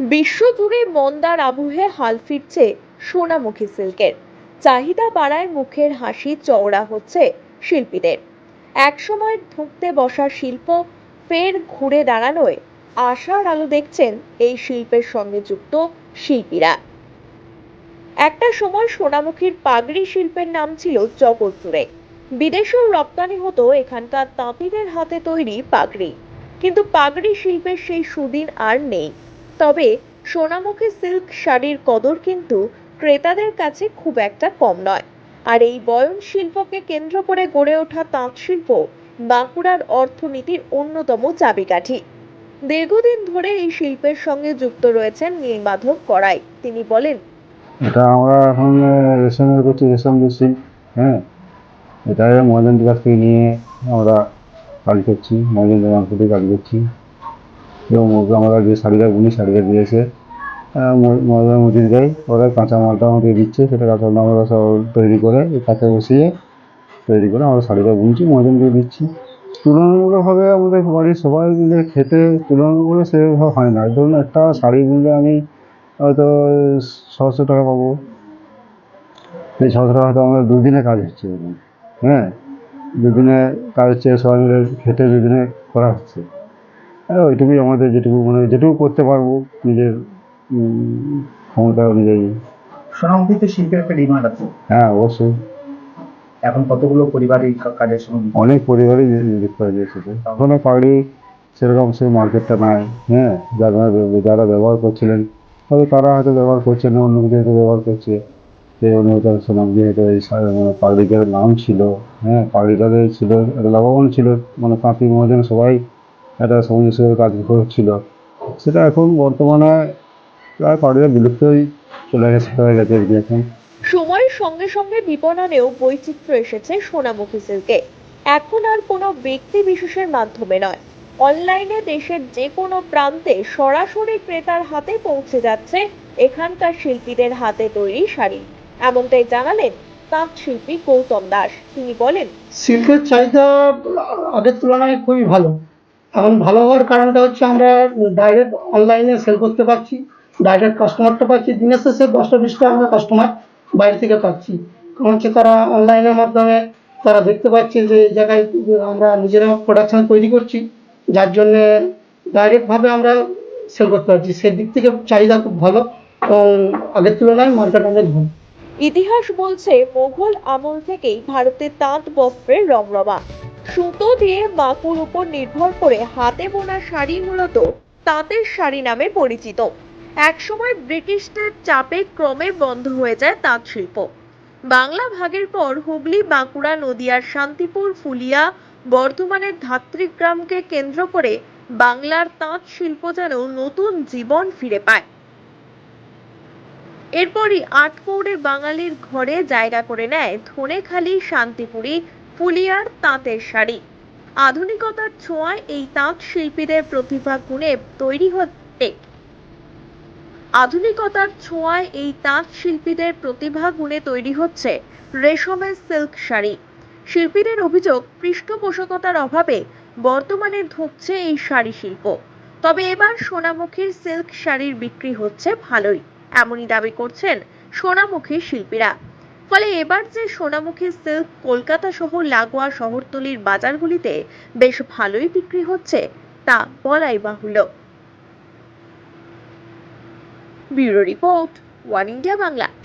বিশ্বজুড়ে মন্দার আবহে হাল ফিরছে সোনামুখী সিল্কের। চাহিদা বাড়ায় মুখের হাসি চওড়া হচ্ছে শিল্পীদের। একসময় ধুঁকতে বসা শিল্প ফের ঘুরে দাঁড়ানোয় আশার আলো দেখছেন এই শিল্পের সঙ্গে যুক্ত শিল্পীরা। একটা সময় সোনামুখীর পাগড়ি শিল্পের নাম ছিল জগৎ জুড়ে বিদেশেও রপ্তানি হতো এখানকার তাঁতিদের হাতে তৈরি পাগড়ি। কিন্তু পাগড়ি শিল্পের সেই সুদিন আর নেই। তবে সোনামুখী সিল্ক শাড়ির কদর কিন্তু ক্রেতাদের কাছে খুব একটা কম নয়। আর এই বয়ন শিল্পকে কেন্দ্র করে গড়ে ওঠা তাঁত শিল্প বাঁকুড়ার অর্থনীতির অন্যতম চাবিকাঠি। দীর্ঘদিন ধরে এই শিল্পের সঙ্গে যুক্ত রয়েছেন নীলমাধব করাই তিনি বলেন, এটা আমরা এখন রেশমের রেশম বেশি হ্যাঁ? এটা মজেন্দ্র নিয়ে আমরা কাজ করছি মার্কেট কাজ করছি। এবং ওকে আমরা যে শাড়িটা বুনি শাড়িটা দিয়েছে। মজা মজুরি দেয়। ওরা কাঁচা মালটা আমাদের দিচ্ছে, সেটা কাঁচা আমরা সব তৈরি করে কাঁচা বসিয়ে তৈরি করে আমরা শাড়িটা বুনছি মজুরি দিচ্ছি। তুলনামূলকভাবে আমাদের বাড়ির সবাই মিলে খেতে তুলনামূলক সেভাবে হয় না। ধরুন একটা শাড়ি বুনলে আমি হয়তো ছশো টাকা পাবো। এই ছশো টাকা হয়তো আমাদের দুদিনে কাজ হচ্ছে হ্যাঁ? দুদিনে কাজ হচ্ছে, সবাই মিলে খেতে দুদিনে করা হচ্ছে। হ্যাঁ ওইটুকুই আমাদের যেটুকু মানে যেটুকু করতে পারব নিজের ক্ষমতা অনুযায়ী সোনামুখীতে শিল্পের একটা ডিমান্ড আছে? হ্যাঁ অবশ্যই। এখন কতগুলো পরিবার এই কা- কাজের সঙ্গে অনেক পরিবারই পারে দিয়েছে এখনও পাগড়ি সেরকম সে মার্কেটটা নাই হ্যাঁ যারা যারা ব্যবহার করছিলেন তবে তারা হয়তো ব্যবহার করছে না অন্য কিছু হয়তো ব্যবহার করছে। সেই অনুভূতি শোনাম যে হয়তো এই মানে পাগড়িটার নাম ছিল হ্যাঁ পাগড়িটাতে ছিল লাভবান ছিল মানে কাঁপি মহাজন সবাই একটা সামঞ্জস্য কাজ করছিল সেটা এখন বর্তমানে প্রায় পাগড়িটা বিলুপ্তই চলে গেছে হয়ে গেছে এখন। সময়ের সঙ্গে সঙ্গে বিপণনেও বৈচিত্র্য এসেছে সোনামুখী সিল্কে। এখন আর কোনো ব্যক্তি বিশেষের মাধ্যমে নয়। অনলাইনে দেশের যে কোনো প্রান্তে সরাসরি ক্রেতার হাতে পৌঁছে যাচ্ছে এখানকার শিল্পীদের হাতে তৈরি শাড়ি। এমনটাই জানালেন তাঁত শিল্পী গৌতম দাস। তিনি বলেন সিল্কের চাহিদা আগের তুলনায় খুবই ভালো। এখন ভালো হওয়ার কারণটা হচ্ছে আমরা ডাইরেক্ট অনলাইনে সেল করতে পারছি ডাইরেক্ট কাস্টমারটা পাচ্ছি। দিনের শেষে দশটা, বিশটা আমরা কাস্টমার বাইরে থেকে পাচ্ছি। কারণ হচ্ছে তারা অনলাইনের মাধ্যমে তারা দেখতে পাচ্ছে যে এই জায়গায় আমরা নিজেরা প্রোডাকশন তৈরি করছি, যার জন্যে ডাইরেক্টভাবে আমরা সেল করতে পারছি। সেদিক থেকে চাহিদা খুব ভালো এবং আগের তুলনায় মার্কেট অনেক ভালো। ইতিহাস বলছে মোগল আমল থেকেই ভারতে তাঁত বস্ত্রের রমরমা। সুতো দিয়ে বাঁকুর উপর নির্ভর করে হাতে বোনা শাড়ি মূলত তাঁতের শাড়ি নামে পরিচিত। একসময় ব্রিটিশদের চাপে ক্রমে বন্ধ হয়ে যায় তাঁত শিল্প। বাংলা ভাগের পর হুগলি, বাঁকুড়া, নদিয়ার শান্তিপুর, ফুলিয়া, বর্ধমানের ধাত্রীগ্রামকে কেন্দ্র করে বাংলার তাঁত শিল্প যেন নতুন জীবন ফিরে পায়। এরপরই আটপৌরে বাঙালির ঘরে জায়গা করে নেয় ধনেখালি, শান্তিপুরি ফুলিয়ার তাঁতের শাড়ি। আধুনিকতার ছোঁয়ায় এই তাঁত শিল্পীদের প্রতিভা গুণে তৈরি হচ্ছে আধুনিকতার ছোঁয়ায় এই তাঁত শিল্পীদের প্রতিভা গুণে তৈরি হচ্ছে রেশমের সিল্ক শাড়ি। শিল্পীদের অভিযোগ, পৃষ্ঠপোষকতার অভাবে বর্তমানে ধুঁকছে এই শাড়ি শিল্প। তবে এবার সোনামুখীর সিল্ক শাড়ির বিক্রি হচ্ছে ভালোই, এমনই দাবি করছেন সোনামুখী শিল্পীরা। ফলে এবার যে সোনামুখী সিল্ক কলকাতা সহ লাগোয়া শহরতলির বাজারগুলিতে বেশ ভালোই বিক্রি হচ্ছে, তা বলাই বাহুল্য। Bureau report, one India Bangla.